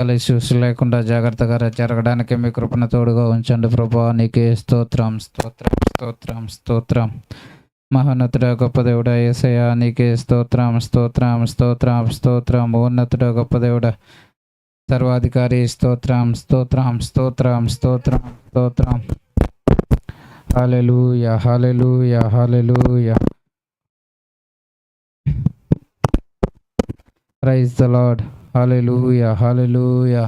కలిసి చూసి లేకుండా జాగ్రత్తగా జరగడానికి మీ కృపణ తోడుగా ఉంచండి ప్రభా. నీకే స్తోత్రం స్తోత్రం స్తోత్రం స్తోత్రం. మహోన్నతుడ గొప్ప దేవుడ ఏసయ నీకే స్తోత్రం స్తోత్రం స్తోత్రం స్తోత్రం. ఉన్నతుడ గొప్ప దేవుడ సర్వాధికారి స్తోత్రం స్తోత్రం స్తోత్రం స్తోత్రం స్తోత్రం. Hallelujah hallelujah hallelujah praise the Lord. Hallelujah hallelujah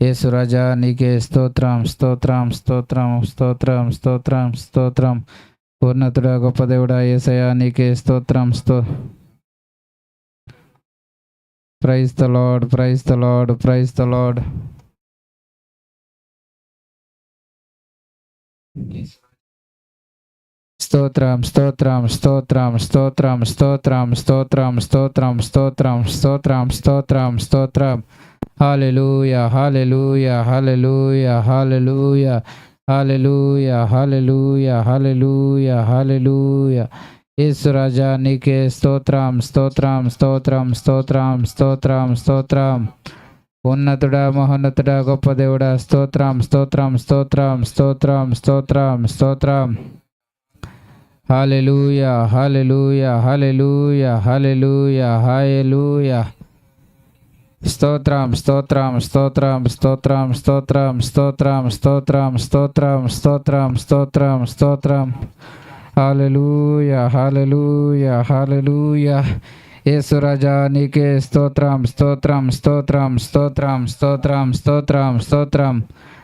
Yesu రాజా నీకే స్తోత్రం స్తోత్రం స్తోత్రం స్తోత్రం స్తోత్రం స్తోత్రం పూర్ణతుడా గొప్ప దేవుడా ఏసయా నీకే స్తోత్రం స్తో praise the Lord praise the Lord praise the స్తోత్రం స్తోత్రం స్తోత్రం స్తోత్రం స్తోత్రం స్తోత్రం స్తోత్రం స్తోత్రం స్తోత్రం స్తోత్రం స్తోత్రం hallelujah hallelujah hallelujah hallelujah hallelujah hallelujah hallelujah hallelujah Yesu రాజా నీకే స్తోత్రం స్తోత్రం స్తోత్రం స్తోత్రం స్తోత్రం స్తోత్రం ఉన్నతుడా మహోన్నతుడా గొప్ప దేవుడా స్తోత్రం స్తోత్రం స్తోత్రం స్తోత్రం స్తోత్రం స్తోత్రం hallelujah hallelujah hallelujah hallelujah hallelujah స్తోత్రం స్తోత్రం స్తోత్రం స్తోత్రం స్తోత్రం స్తోత్రం స్తోత్రం స్తోత్రం స్తోత్రం స్తోత్రం స్తోత్రం హాలెలుయా హాలెలుయా హాలెలుయా యేసురాజా నీకే స్తోత్రం స్తోత్రం స్తోత్రం స్తోత్రం స్తోత్రం స్తోత్రం స్తోత్రం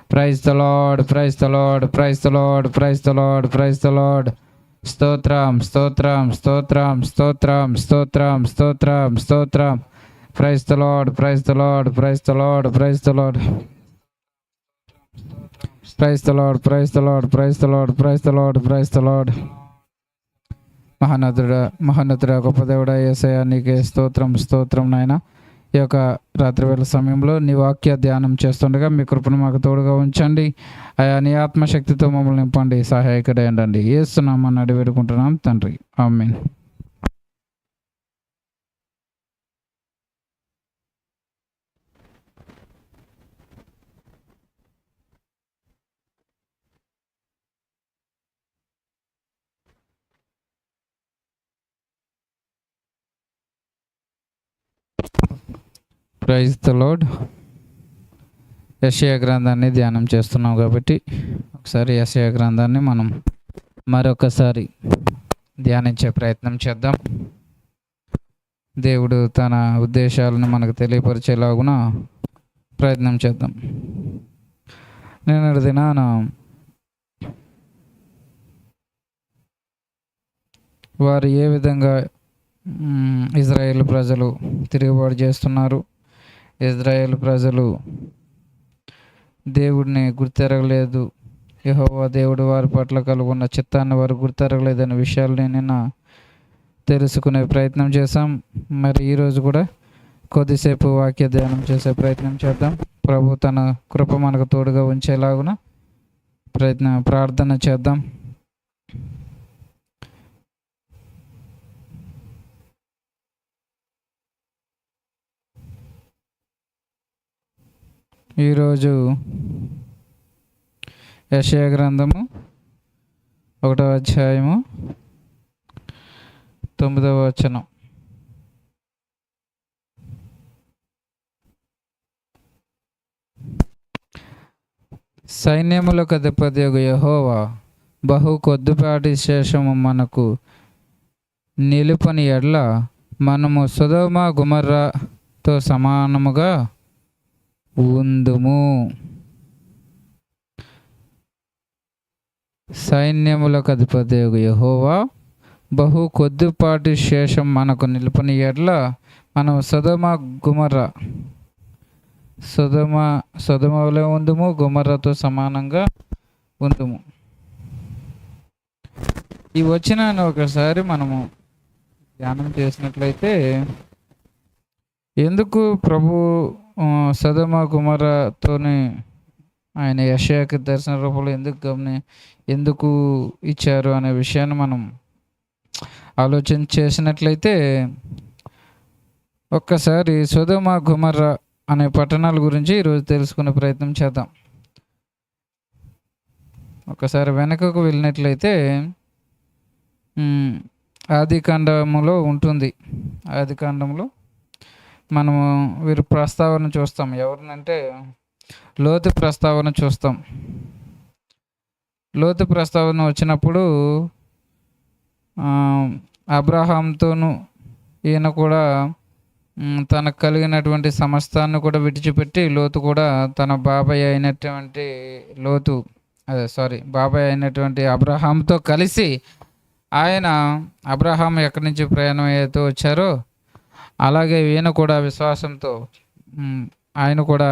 praise the Lord praise the Lord praise the Lord praise the Lord praise the Lord స్తోత్రం స్తోత్రం స్తోత్రం స్తోత్రం స్తోత్రం స్తోత్రం స్తోత్రం. Praise the Lord praise the Lord praise the Lord praise the Lord praise the Lord praise the Lord praise the Lord praise the Lord praise the Lord మహానదుడ మహానదుడ గొప్ప దేవుడ ఏసయ నీకే స్తోత్రం స్తోత్రం నాయనా. ఈ యొక్క రాత్రివేళ సమయంలో నీ వాక్య ధ్యానం చేస్తుండగా మీ కృపను మాకు తోడుగా ఉంచండి. అయా నీ ఆత్మశక్తితో మమ్మల్ని నింపండి సహాయకుడేయండి ఏస్తున్నామని అడిగి వేడుకుంటున్నాం తండ్రి. ఆమెన్. ప్రైజ్ ద లోడ్ యశయ గ్రంథాన్ని ధ్యానం చేస్తున్నాం కాబట్టి ఒకసారి యశయ గ్రంథాన్ని మనం మరొకసారి ధ్యానించే ప్రయత్నం చేద్దాం. దేవుడు తన ఉద్దేశాలను మనకు తెలియపరిచేలాగున ప్రయత్నం చేద్దాం. నేను దినాన వారు ఏ విధంగా ఇజ్రాయేల్ ప్రజలు తిరుగుబాటు చేస్తున్నారు? ఇజ్రాయేల్ ప్రజలు దేవుడిని గుర్తెరగలేదు. యహోవా దేవుడు వారి పట్ల కలుగున్న చిత్తాన్ని వారు గుర్తెరగలేదనే విషయాల్ని నిన్న తెలుసుకునే ప్రయత్నం చేశాం. మరి ఈరోజు కూడా కొద్దిసేపు వాక్య ధ్యానం చేసే ప్రయత్నం చేద్దాం. ప్రభు తన కృప మనకు తోడుగా ఉంచేలాగున ప్రయత్న ప్రార్థన చేద్దాం. ఈరోజు యశయ గ్రంథము ఒకటో అధ్యాయము తొమ్మిదవ వచనం. సైన్యములకు అధిపతి యహోవా బహు కొద్దిపాటి శేషము మనకు నిలుపని ఎడ్ల మనము సుధోమ గుమర్రాతో సమానముగా ఉందుము సైన్యములకు అధిపతి యహోవా బహు కొద్దిపాటి శేషం మనకు నిలుపుని ఎడ్ల మనం సదమ గుమర్ర. సదమ సదమలో ఉందుము గుమర్రతో సమానంగా ఉందుము. ఈ వచ్చిన ఒకసారి మనము ధ్యానం చేసినట్లయితే ఎందుకు ప్రభు సదమ కుమారతోని ఆయన యశయాకి దర్శన రూపంలో ఎందుకు గమని ఎందుకు ఇచ్చారు అనే విషయాన్ని మనం ఆలోచన చేసినట్లయితే ఒక్కసారి సుధమ గుమర్ర అనే పట్టణాల గురించి ఈరోజు తెలుసుకునే ప్రయత్నం చేద్దాం. ఒకసారి వెనకకు వెళ్ళినట్లయితే ఆది కాండములో ఉంటుంది. ఆది కాండంలో మనము వీరి ప్రస్తావన చూస్తాం. ఎవరినంటే లోతు ప్రస్తావన చూస్తాం. లోతు ప్రస్తావన వచ్చినప్పుడు ఆ, అబ్రహాంతోనూ ఈయన కూడా తనకు కలిగినటువంటి సమస్తాన్ని కూడా విడిచిపెట్టి లోతు కూడా తన బాబాయ్ అయినటువంటి లోతు అదే సారీ బాబాయ్ అయినటువంటి అబ్రహాంతో కలిసి ఆయన అబ్రహాం ఎక్కడి నుంచి ప్రయాణం అయితే వచ్చారో అలాగే ఈయన కూడా విశ్వాసంతో ఆయన కూడా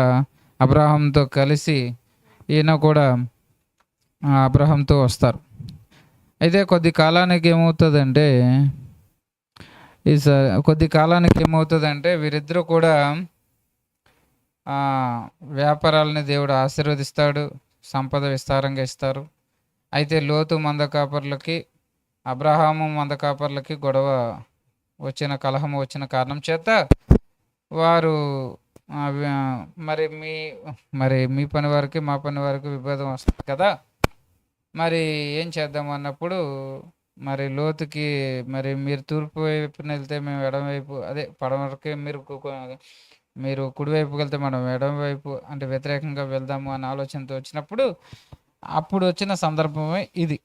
అబ్రహంతో కలిసి ఈయన కూడా అబ్రహంతో వస్తారు. అయితే కొద్ది కాలానికి ఏమవుతుందంటే ఈ స కొద్ది కాలానికి ఏమవుతుందంటే వీరిద్దరూ కూడా వ్యాపారాలని దేవుడు ఆశీర్వదిస్తాడు సంపద విస్తారంగా ఇస్తారు. అయితే లోతు మందకాపర్లకి అబ్రహాము మందకాపర్లకి గొడవ వచ్చిన కలహం వచ్చిన కారణం చేత వారు మరి మీ మరి మీ పని వారికి మా పని వారికి విభేదం వస్తుంది కదా. మరి ఏం చేద్దాం అన్నప్పుడు మరి లోతుకి మరి మీరు తూర్పు వైపున వెళ్తే మేము ఎడమవైపు అదే పడమరకి మీరు మీరు కుడివైపుకి వెళ్తే మనం ఎడమవైపు అంటే వ్యతిరేకంగా వెళ్దాము అనే ఆలోచనతో వచ్చినప్పుడు అప్పుడు వచ్చిన సందర్భమే ఇది.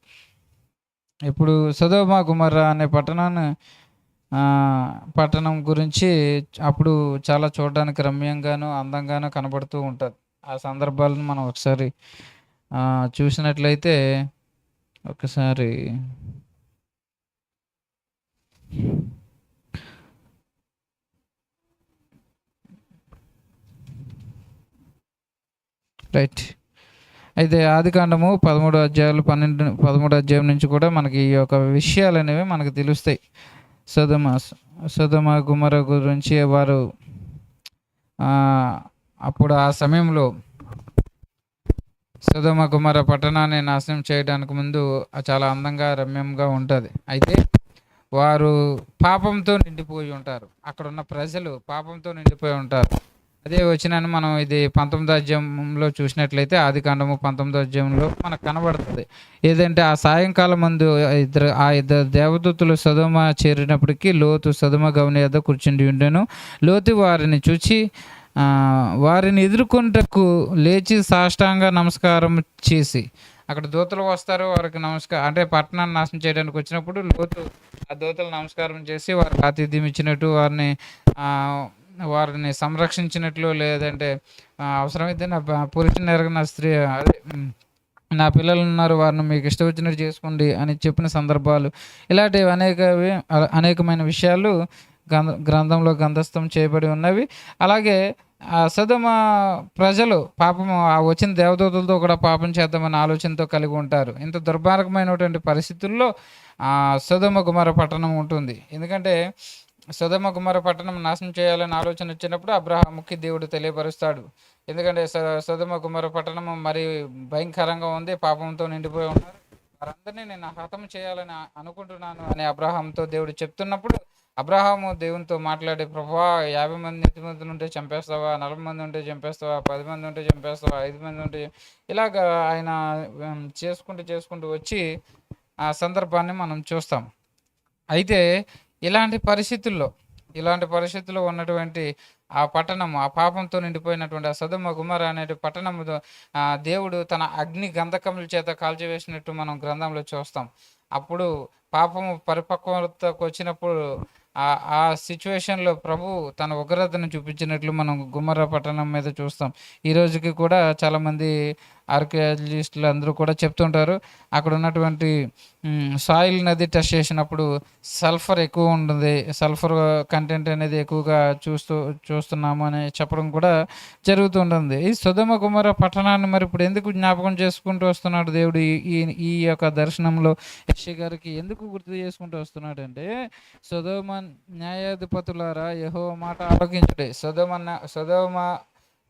ఇప్పుడు సదోమా గుమర్రా అనే పట్టణాన్ని పట్టణం గురించి అప్పుడు చాలా చూడడానికి రమ్యంగాను అందంగాను కనబడుతూ ఉంటుంది. ఆ సందర్భాలను మనం ఒకసారి చూసినట్లయితే ఒకసారి రైట్. అయితే ఆది కాండము పదమూడు అధ్యాయాలు పన్నెండు పదమూడు అధ్యాయం నుంచి కూడా మనకి ఈ యొక్క విషయాలు అనేవి మనకు తెలుస్తాయి. సదమ సదమ గుమర గురించి వారు అప్పుడు ఆ సమయంలో సుధమ కుమార పట్టణాన్ని నాశనం చేయడానికి ముందు చాలా అందంగా రమ్యంగా ఉంటుంది. అయితే వారు పాపంతో నిండిపోయి ఉంటారు. అక్కడ ఉన్న ప్రజలు పాపంతో నిండిపోయి ఉంటారు. అదే వచ్చినాను మనం ఇది పంతొమ్మిదో అధ్యాయంలో చూసినట్లయితే ఆది కాండము పంతొమ్మిదో అధ్యాయంలో మనకు కనబడుతుంది. ఏదంటే ఆ సాయంకాలం ముందు ఇద్దరు ఆ ఇద్దరు దేవదూతులు సదుమ చేరినప్పటికీ లోతు సదుమ గమని యొద్ద కూర్చుండి ఉండెను. లోతు వారిని చూచి వారిని ఎదుర్కొంటకు లేచి సాష్టాంగ నమస్కారం చేసి అక్కడ దూతలు వస్తారు వారికి నమస్కారం అంటే పట్టణాన్ని నాశనం చేయడానికి వచ్చినప్పుడు లోతు ఆ దూతలు నమస్కారం చేసి వారికి ఆతిథ్యం ఇచ్చినట్టు వారిని వారిని సంరక్షించినట్లు లేదంటే అవసరమైతే నా ప- పురుషుని ఎరగిన స్త్రీ అదే నా పిల్లలు ఉన్నారు వారిని మీకు ఇష్టం వచ్చినట్టు చేసుకోండి అని చెప్పిన సందర్భాలు. ఇలాంటివి అనేకవి అనేకమైన విషయాలు గ్రంథ గ్రంథంలో గ్రంథస్థం చేయబడి ఉన్నవి. అలాగే ఆ సదమ ప్రజలు పాపం ఆ వచ్చిన దేవదూతలతో కూడా పాపం చేద్దామనే ఆలోచనతో కలిగి ఉంటారు. ఇంత దుర్మార్గమైనటువంటి పరిస్థితుల్లో ఆ సదమ కుమార పట్టణం ఉంటుంది. ఎందుకంటే సుధమ కుమార పట్టణం నాశనం చేయాలని ఆలోచన వచ్చినప్పుడు అబ్రహాముకి దేవుడు తెలియపరుస్తాడు. ఎందుకంటే స- కుమార పట్టణం మరి భయంకరంగా ఉంది పాపంతో నిండిపోయి ఉన్నారు. వారందరినీ నేను హతం చేయాలని అనుకుంటున్నాను అని అబ్రహాంతో దేవుడు చెప్తున్నప్పుడు అబ్రహాము దేవునితో మాట్లాడే ప్రభా యాభై మంది ఎనిమిది మంది ఉంటే చంపేస్తావా? నలభై మంది ఉంటే చంపేస్తావా? పది మంది ఉంటే చంపేస్తావా? ఐదు మంది ఉంటే ఇలాగ ఆయన చేసుకుంటూ చేసుకుంటూ వచ్చి ఆ సందర్భాన్ని మనం చూస్తాం. అయితే ఇలాంటి పరిస్థితుల్లో ఇలాంటి పరిస్థితుల్లో ఉన్నటువంటి ఆ పట్టణం ఆ పాపంతో నిండిపోయినటువంటి ఆ సదుమ కుమార అనే పట్టణము ఆ దేవుడు తన అగ్ని గంధకముల చేత కాల్చివేసినట్టు మనం గ్రంథంలో చూస్తాం. అప్పుడు పాపము పరిపక్వతకు వచ్చినప్పుడు ఆ ఆ సిచ్యువేషన్లో ప్రభు తన ఉగ్రతను చూపించినట్లు మనం గుమ్మర పట్టణం మీద చూస్తాం. ఈ రోజుకి కూడా చాలామంది ఆర్కియాలజిస్టులు అందరూ కూడా చెప్తుంటారు. అక్కడ ఉన్నటువంటి సాయిల్ నది టెస్ట్ చేసినప్పుడు సల్ఫర్ ఎక్కువ ఉంటుంది. సల్ఫర్ కంటెంట్ అనేది ఎక్కువగా చూస్తూ చూస్తున్నాము అని చెప్పడం కూడా జరుగుతుంటుంది. ఈ సుధమ కుమార పట్టణాన్ని మరి ఇప్పుడు ఎందుకు జ్ఞాపకం చేసుకుంటూ వస్తున్నాడు దేవుడు? ఈ- ఈ యొక్క దర్శనంలో యక్షి గారికి ఎందుకు గుర్తు చేసుకుంటూ వస్తున్నాడు అంటే సుధమ న్యాయాధిపతులారా యహో మాట ఆలోకించడే. సుధమ సుధమ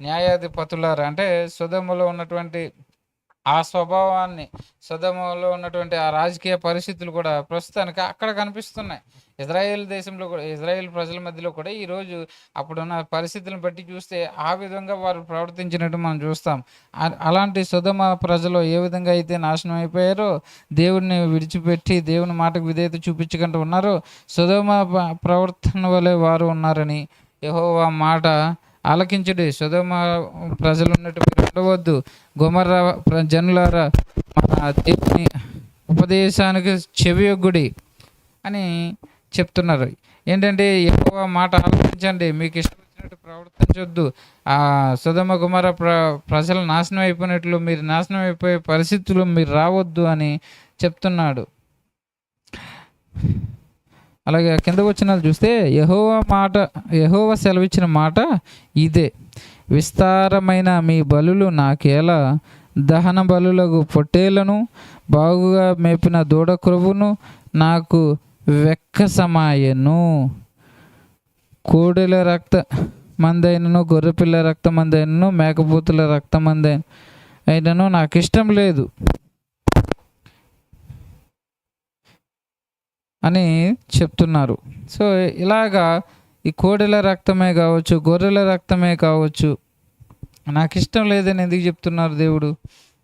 న్యాయాధిపతులారా? అంటే సుధములో ఉన్నటువంటి ఆ స్వభావాన్ని సుధములో ఉన్నటువంటి ఆ రాజకీయ పరిస్థితులు కూడా ప్రస్తుతానికి అక్కడ కనిపిస్తున్నాయి. ఇజ్రాయెల్ దేశంలో కూడా ఇజ్రాయెల్ ప్రజల మధ్యలో కూడా ఈరోజు అప్పుడున్న పరిస్థితులను బట్టి చూస్తే ఆ విధంగా వారు ప్రవర్తించినట్టు మనం చూస్తాం. అలాంటి సుధమ ప్రజలు ఏ విధంగా అయితే నాశనం అయిపోయారో దేవుడిని విడిచిపెట్టి దేవుని మాటకు విధేయత చూపించకుండా ఉన్నారో. సుధమ ప్రవర్తన వలె వారు ఉన్నారని యెహోవా మాట ఆలకించుడి. సుధమ ప్రజలు ఉన్నట్టు మీరు ఉండవద్దు. గుమర్ర ప్ర- జనులారా మన దేవుని ఉపదేశానికి చెవియొగ్గుడి అని చెప్తున్నారు. ఏంటంటే ఎక్కువ మాట ఆలోచించండి మీకు ఇష్టం వచ్చినట్టు ప్రవర్తించొద్దు. ఆ సుధమ కుమార ప్ర ప్రజలు నాశనం అయిపోయినట్లు మీరు నాశనం అయిపోయే పరిస్థితులు మీరు రావద్దు అని చెప్తున్నాడు. అలాగే కింద వచ్చిన చూస్తే యహోవ మాట యహోవ సెలవిచ్చిన మాట ఇదే. విస్తారమైన మీ బలులు నాకేలా? దహన బలులకు పొట్టేలను బాగుగా మేపిన దూడ క్రొవ్వును నాకు వెక్కసమాయను. కోడెల రక్త మందైనను గొర్రెపిల్ల రక్త మందైనను మేకపోతుల రక్త మందైన అయినను నాకు ఇష్టం లేదు. అని చెప్తున్నారు. సో ఇలాగా ఈ కోడెల రక్తమే కావచ్చు గొర్రెల రక్తమే కావచ్చు నాకు ఇష్టం లేదని ఎందుకు చెప్తున్నారు దేవుడు?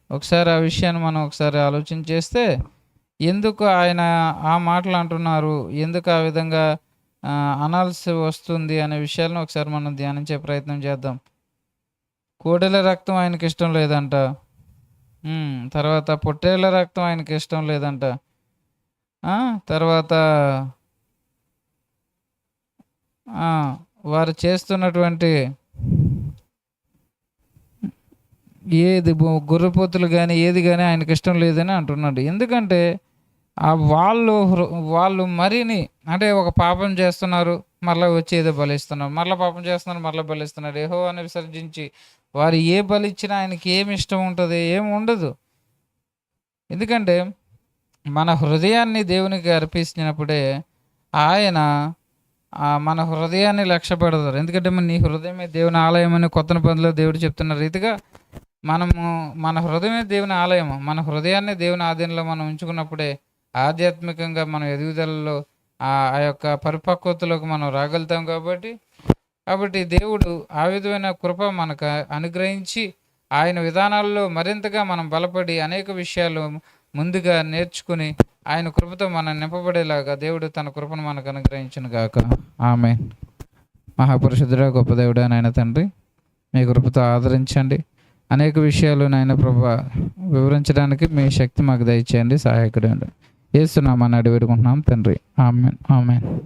ఒకసారి ఆ విషయాన్ని మనం ఒకసారి ఆలోచన చేస్తే ఎందుకు ఆయన ఆ మాటలు అంటున్నారు? ఎందుకు ఆ విధంగా అనాల్సి వస్తుంది అనే విషయాలను ఒకసారి మనం ధ్యానించే ప్రయత్నం చేద్దాం. కోడెల రక్తం ఆయనకి ఇష్టం లేదంట. తర్వాత పొట్టేళ్ళ రక్తం ఆయనకి ఇష్టం లేదంట. తర్వాత వారు చేస్తున్నటువంటి ఏది గుర్రపోతులు గొర్రెపోతులు కానీ ఏది కానీ ఆయనకి ఇష్టం లేదని అంటున్నాడు. ఎందుకంటే ఆ వాళ్ళు హృ- వాళ్ళు మరిని అంటే ఒక పాపం చేస్తున్నారు మళ్ళీ వచ్చి ఏదో బలిస్తున్నారు. మళ్ళీ పాపం చేస్తున్నారు మళ్ళీ బలిస్తున్నారు. ఏహో అని విసర్జించి వారు ఏ బలి ఇచ్చినా ఆయనకి ఏమి ఇష్టం ఉంటుంది ఏమి ఉండదు. ఎందుకంటే మన హృదయాన్ని దేవునికి అర్పించినప్పుడే ఆయన మన హృదయాన్ని లక్ష్య పెడతారు ఎందుకంటే మన నీ హృదయమే దేవుని ఆలయం అని కొత్త పనులు దేవుడు చెప్తున్న రీతిగా మనము మన హృదయమే దేవుని ఆలయం. మన హృదయాన్ని దేవుని ఆధీనంలో మనం ఉంచుకున్నప్పుడే ఆధ్యాత్మికంగా మనం ఎదుగుదలలో ఆ ఆ యొక్క పరిపక్వతలోకి మనం రాగలుగుతాం కాబట్టి కాబట్టి దేవుడు ఆ విధమైన కృప మనకు అనుగ్రహించి ఆయన విధానాల్లో మరింతగా మనం బలపడి అనేక విషయాలు ముందుగా నేర్చుకుని ఆయన కృపతో మనం నింపబడేలాగా దేవుడు తన కృపను మనకు అనుగ్రహించును గాక. ఆమె మహాపురుషుడురా గొప్ప దేవుడా నాయన తండ్రి మీ కృపతో ఆదరించండి. అనేక విషయాలు నాయన ప్రభ వివరించడానికి మీ శక్తి మాకు దయచేయండి సహాయకుడు ఏస్తున్నామని అడిగి పెట్టుకుంటున్నాం తండ్రి. ఆమెన్. ఆమెన్.